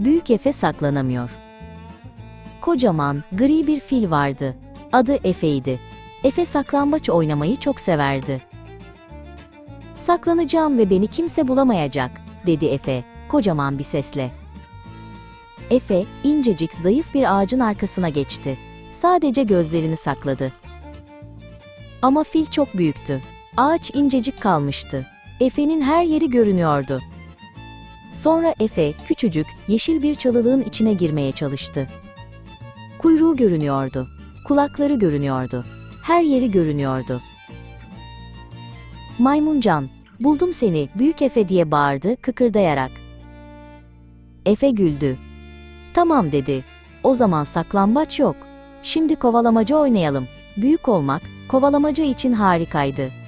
Büyük Efe saklanamıyor. Kocaman, gri bir fil vardı. Adı Efe'ydi. Efe saklambaç oynamayı çok severdi. Saklanacağım ve beni kimse bulamayacak, dedi Efe, kocaman bir sesle. Efe, incecik zayıf bir ağacın arkasına geçti. Sadece gözlerini sakladı. Ama fil çok büyüktü. Ağaç incecik kalmıştı. Efe'nin her yeri görünüyordu. Sonra Efe, küçücük, yeşil bir çalılığın içine girmeye çalıştı. Kuyruğu görünüyordu. Kulakları görünüyordu. Her yeri görünüyordu. Maymuncan, buldum seni, büyük Efe diye bağırdı, kıkırdayarak. Efe güldü. Tamam dedi. O zaman saklambaç yok. Şimdi kovalamaca oynayalım. Büyük olmak, kovalamaca için harikaydı.